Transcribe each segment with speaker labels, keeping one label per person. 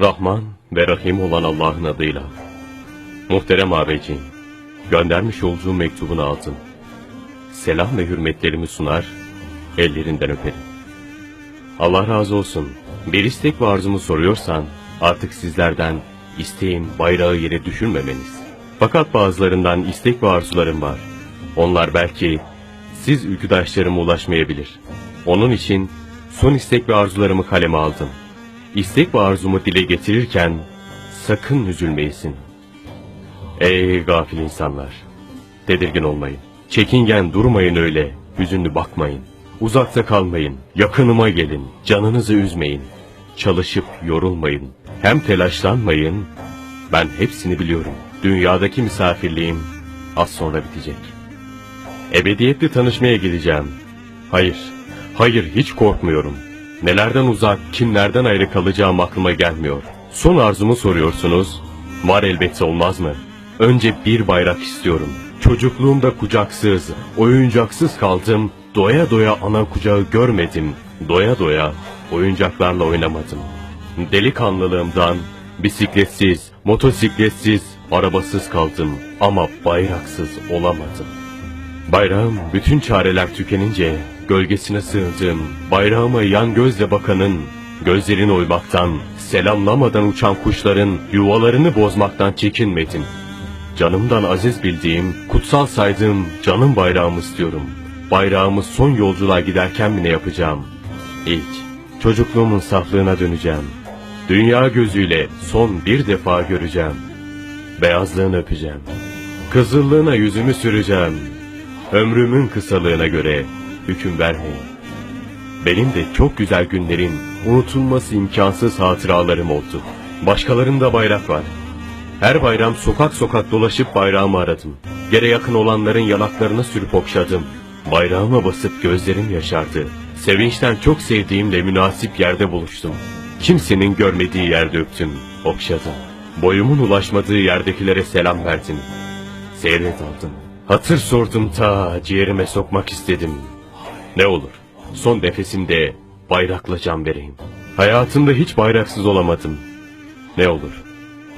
Speaker 1: Rahman ve Rahim olan Allah'ın adıyla. Muhterem ağabeyciğim, göndermiş olduğu mektubunu aldım. Selam ve hürmetlerimi sunar, ellerinden öperim. Allah razı olsun. Bir istek ve arzumu soruyorsan, artık sizlerden isteğim bayrağı yere düşürmemeniz. Fakat bazılarından istek ve arzularım var. Onlar belki siz ülküdaşlarıma ulaşmayabilir. Onun için son istek ve arzularımı kaleme aldım. İstek ve arzumu dile getirirken sakın üzülmeyesin. Ey gafil insanlar! Tedirgin olmayın. Çekingen durmayın öyle. Hüzünlü bakmayın. Uzakta kalmayın. Yakınıma gelin. Canınızı üzmeyin. Çalışıp yorulmayın. Hem telaşlanmayın. Ben hepsini biliyorum. Dünyadaki misafirliğim az sonra bitecek. Ebediyetle tanışmaya gideceğim. Hayır, hayır hiç korkmuyorum. Nelerden uzak, kimlerden ayrı kalacağım aklıma gelmiyor. Son arzumu soruyorsunuz. Var elbette olmaz mı? Önce bir bayrak istiyorum. Çocukluğumda kucaksız, oyuncaksız kaldım. Doya doya ana kucağı görmedim. Doya doya oyuncaklarla oynamadım. Delikanlılığımdan bisikletsiz, motosikletsiz, arabasız kaldım ama bayraksız olamadım. Bayrağım bütün çareler tükenince gölgesine sığındım. Bayrağıma yan gözle bakanın, gözlerini oymaktan, selamlamadan uçan kuşların yuvalarını bozmaktan çekinmedim. Canımdan aziz bildiğim, kutsal saydığım canım bayrağımı istiyorum. Bayrağımı son yolculuğa giderken mi ne yapacağım? İlk, çocukluğumun saflığına döneceğim. Dünya gözüyle son bir defa göreceğim. Beyazlığını öpeceğim. Kızıllığına yüzümü süreceğim. Ömrümün kısalığına göre hüküm vermeyin. Benim de çok güzel günlerin unutulması imkansız hatıralarım oldu. Başkalarında bayrak var. Her bayram sokak sokak dolaşıp bayrağımı aradım. Yere yakın olanların yanaklarına sürüp okşadım. Bayrağıma basıp gözlerim yaşardı. Sevinçten çok sevdiğimle münasip yerde buluştum. Kimsenin görmediği yerde öptüm, okşadım. Boyumun ulaşmadığı yerdekilere selam verdim. Seyret aldım. Hatır sordum ta ciğerime sokmak istedim. Ne olur son nefesimde bayrakla can vereyim. Hayatımda hiç bayraksız olamadım. Ne olur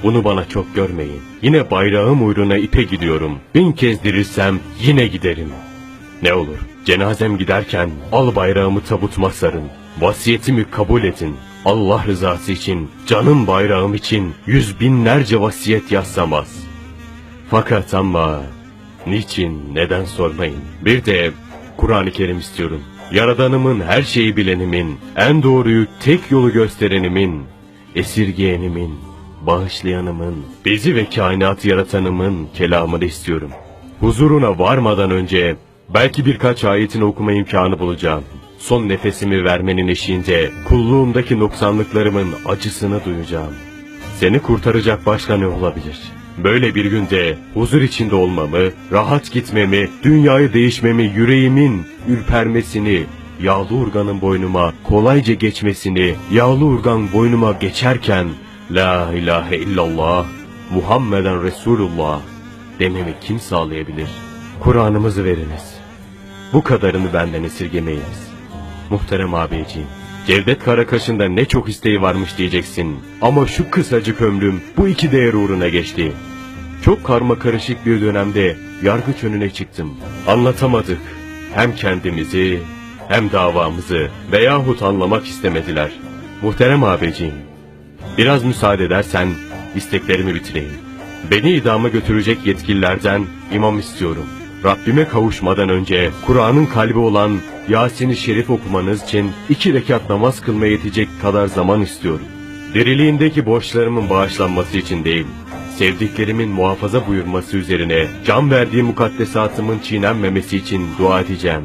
Speaker 1: bunu bana çok görmeyin. Yine bayrağım uğruna ipe gidiyorum. Bin kez dirilsem yine giderim. Ne olur cenazem giderken al bayrağımı tabutma sarın. Vasiyetimi kabul edin. Allah rızası için, canım bayrağım için yüz binlerce vasiyet yazsamaz. Fakat ama niçin, neden sormayın. Bir de Kur'an-ı Kerim istiyorum. Yaradanımın, her şeyi bilenimin, en doğruyu tek yolu gösterenimin, esirgeyenimin, bağışlayanımın, bizi ve kainat yaratanımın kelamını istiyorum. Huzuruna varmadan önce belki birkaç ayetini okuma imkanı bulacağım. Son nefesimi vermenin eşiğinde kulluğumdaki noksanlıklarımın acısını duyacağım. Seni kurtaracak başka ne olabilir? Böyle bir günde huzur içinde olmamı, rahat gitmemi, dünyayı değişmemi, yüreğimin ürpermesini, yağlı urganın boynuma kolayca geçmesini, yağlı urgan boynuma geçerken La ilahe illallah Muhammeden Resulullah dememi kim sağlayabilir? Kur'an'ımızı veriniz. Bu kadarını benden esirgemeyiniz. Muhterem abiciğim, Cevdet Karakaş'ın da ne çok isteği varmış diyeceksin. Ama şu kısacık ömrüm bu iki değer uğruna geçti. Çok karma karışık bir dönemde yargıç önüne çıktım. Anlatamadık. Hem kendimizi hem davamızı veyahut anlamak istemediler. Muhterem abiciğim, biraz müsaade edersen isteklerimi bitireyim. Beni idama götürecek yetkililerden imam istiyorum. Rabbime kavuşmadan önce Kur'an'ın kalbi olan Yasin-i Şerif okumanız için iki rekat namaz kılmaya yetecek kadar zaman istiyorum. Diriliğindeki borçlarımın bağışlanması için değil, sevdiklerimin muhafaza buyurması üzerine can verdiği mukaddesatımın çiğnenmemesi için dua edeceğim.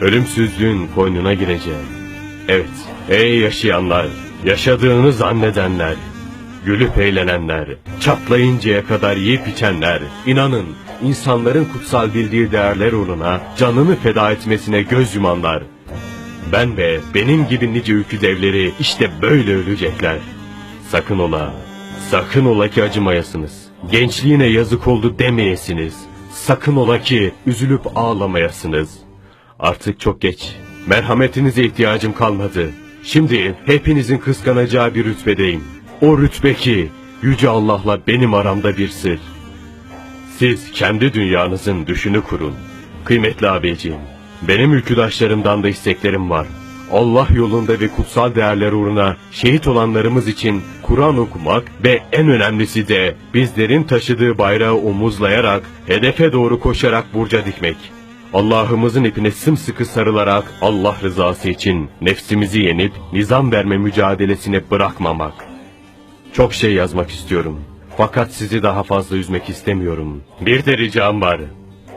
Speaker 1: Ölümsüzlüğün koynuna gireceğim. Evet, ey yaşayanlar, yaşadığını zannedenler, Gülüp eğlenenler, çatlayıncaya kadar yiyip içenler, inanın insanların kutsal bildiği değerler uğruna canını feda etmesine göz yumanlar. Ben ve benim gibi nice ülkü devleri işte böyle ölecekler. Sakın ola, sakın ola ki acımayasınız. Gençliğine yazık oldu demeyesiniz. Sakın ola ki üzülüp ağlamayasınız. Artık çok geç. Merhametinize ihtiyacım kalmadı. Şimdi hepinizin kıskanacağı bir rütbedeyim. o rütbe ki Yüce Allah'la benim aramda bir sır. Siz kendi dünyanızın düşünü kurun. Kıymetli abiciğim, benim ülküdaşlarımdan da isteklerim var. Allah yolunda ve kutsal değerler uğruna şehit olanlarımız için Kur'an okumak ve en önemlisi de bizlerin taşıdığı bayrağı omuzlayarak, hedefe doğru koşarak burca dikmek. Allah'ımızın ipine sımsıkı sarılarak Allah rızası için nefsimizi yenip nizam verme mücadelesini bırakmamak. Çok şey yazmak istiyorum. Fakat sizi daha fazla üzmek istemiyorum. Bir de ricam var.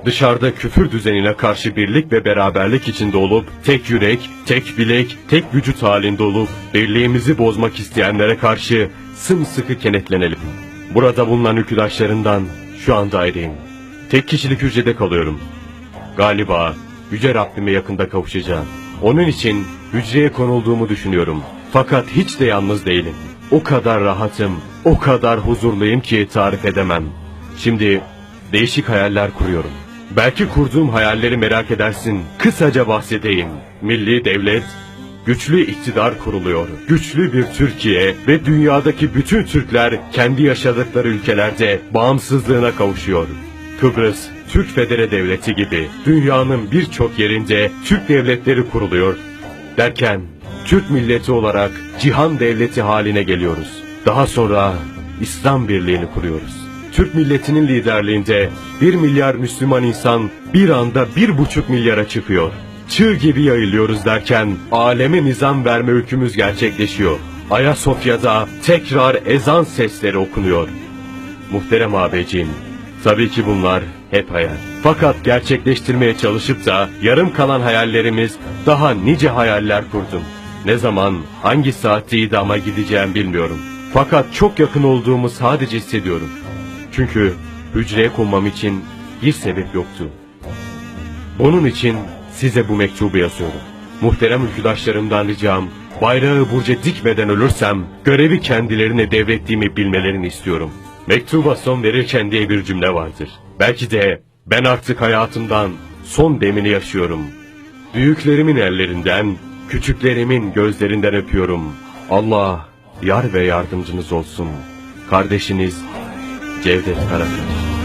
Speaker 1: Dışarıda küfür düzenine karşı birlik ve beraberlik içinde olup, tek yürek, tek bilek, tek vücut halinde olup, birliğimizi bozmak isteyenlere karşı sımsıkı kenetlenelim. Burada bulunan ülküdaşlarından şu anda ayrıyım. Tek kişilik hücrede kalıyorum. Galiba Yüce Rabbime yakında kavuşacağım. Onun için hücreye konulduğumu düşünüyorum. Fakat hiç de yalnız değilim. O kadar rahatım, o kadar huzurluyum ki tarif edemem. Şimdi değişik hayaller kuruyorum. Belki kurduğum hayalleri merak edersin. Kısaca bahsedeyim. Milli devlet, güçlü iktidar kuruluyor. Güçlü bir Türkiye ve dünyadaki bütün Türkler kendi yaşadıkları ülkelerde bağımsızlığına kavuşuyor. Kıbrıs, Türk Federe Devleti gibi dünyanın birçok yerinde Türk devletleri kuruluyor. Derken Türk milleti olarak cihan devleti haline geliyoruz. Daha sonra İslam birliğini kuruyoruz. Türk milletinin liderliğinde bir milyar Müslüman insan bir anda bir buçuk milyara çıkıyor. Çığ gibi yayılıyoruz derken aleme nizam verme hükmümüz gerçekleşiyor. Ayasofya'da tekrar ezan sesleri okunuyor. Muhterem ağabeyciğim, tabii ki bunlar hep hayal. Fakat gerçekleştirmeye çalışıp da yarım kalan hayallerimiz daha nice hayaller kurdum. Ne zaman, hangi saatte idama gideceğim bilmiyorum. Fakat çok yakın olduğumu sadece hissediyorum. Çünkü hücreye konmam için bir sebep yoktu. Bunun için size bu mektubu yazıyorum. Muhterem ülküdaşlarımdan ricam, bayrağı burca dikmeden ölürsem, görevi kendilerine devrettiğimi bilmelerini istiyorum. Mektuba son verirken diye bir cümle vardır. Belki de ben artık hayatımdan son demini yaşıyorum. Büyüklerimin ellerinden, küçüklerimin gözlerinden öpüyorum. Allah yar ve yardımcınız olsun. Kardeşiniz Cevdet Karaköy.